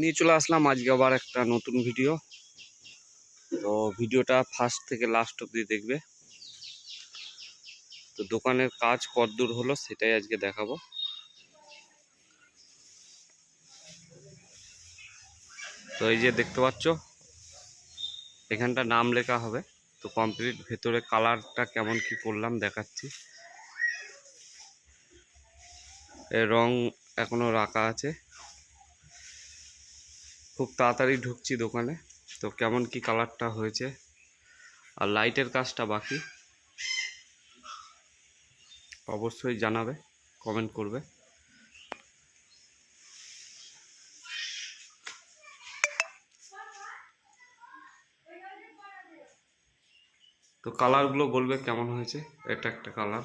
নিয়ে চলে আসলাম। আজকে আবার একটা নতুন ভিডিও তো ভিডিওটা ফার্স্ট থেকে লাস্ট অবধি দেখবে। তো দোকানের কাজ কতদূর হলো সেটাই আজকে দেখাবো। তো এই যে দেখতে পাচ্ছ, এখানটা নাম লেখা হবে। তো কমপ্লিট ভেতরে কালারটা কেমন কি করলাম দেখাচ্ছি। রং এখনও রাখা আছে। খুব তাড়াতাড়ি ঢুকছি দোকানে। তো কেমন কি কালারটা হয়েছে? আর লাইটের কাজটা বাকি? অবশ্যই জানাবে কমেন্ট করবে। তো কালারগুলো বলবে কেমন হয়েছে? এটা একটা কালার।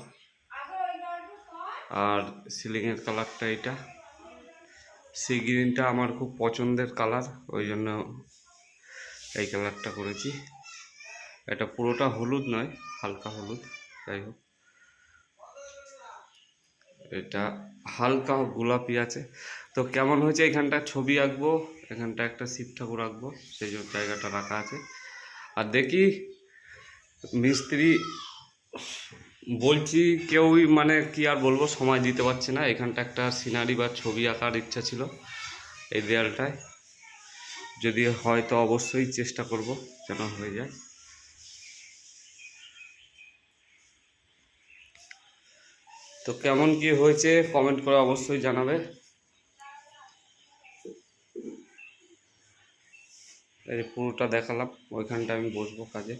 আর সিলিংয়ের কালারটা এটা। সি গ্রিনটা আমার খুব পছন্দের কালার ওই জন্য এই কালারটা করেছি। এটা পুরোটা হলুদ নয়, হালকা হলুদ, যাই হোক। এটা হালকা গোলাপি আছে। তো কেমন হয়েছে এখানটা? ছবি আঁকবো, এখানটা একটা শিব ঠাকুর আঁকবো, সেই জন্য জায়গাটা রাখা আছে। আর দেখি মিস্ত্রি বলছি কেউই মানে কি আর বলব, সময় দিতে পারছে না। এখানটা একটা সিনারি বা ছবি আঁকার ইচ্ছা ছিল এই দেয়ালটায়। যদি হয় তো অবশ্যই চেষ্টা করব যেন হয়ে যায়। তো কেমন কি হয়েছে কমেন্ট করে অবশ্যই জানাবে। পুরোটা দেখালাম ওইখানটা আমি বসবো কাজে।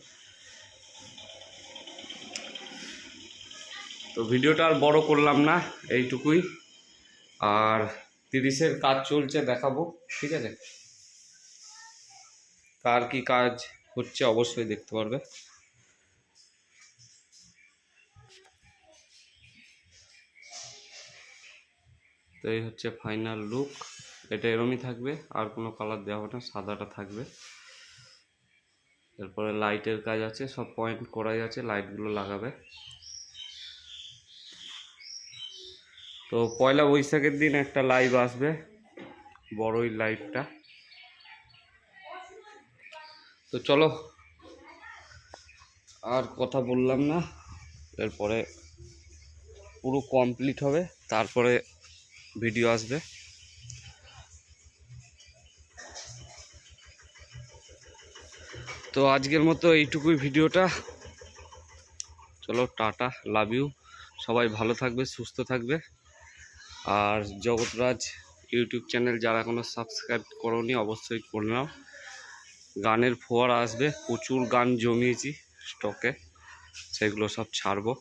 তো ভিডিওটা আর বড় করলাম না, এইটুকুই। আর তিরিশের কাজ চলছে, দেখাবো, ঠিক আছে? কার কি কাজ হচ্ছে অবশ্যই দেখতে পারবে। তো এই হচ্ছে ফাইনাল লুক। এটা এরমই থাকবে, আর কোনো কালার দেওয়া হবে না, সাদাটা থাকবে। এরপরে লাইটের কাজ আছে, সব পয়েন্ট করাই আছে, লাইটগুলো লাগাবে। তো পয়লা বৈশাখের দিন একটা লাইভ আসবে, বড়ই লাইভটা তো চলো, আর কথা বললাম না, এরপরে পুরো কমপ্লিট হবে, তারপরে ভিডিও আসবে। তো আজকের মতো এইটুকুই ভিডিওটা। চলো, টাটা লাভ ইউ সবাই ভালো থাকবে, সুস্থ থাকবে। আর জগৎরাজ ইউটিউব চ্যানেল যারা কোনো সাবস্ক্রাইব করোনি, অবশ্যই করে নাও। গানের ফোয়ারা আসবে, প্রচুর গান জমিয়েছি স্টকে, সেগুলো সব ছাড়বো।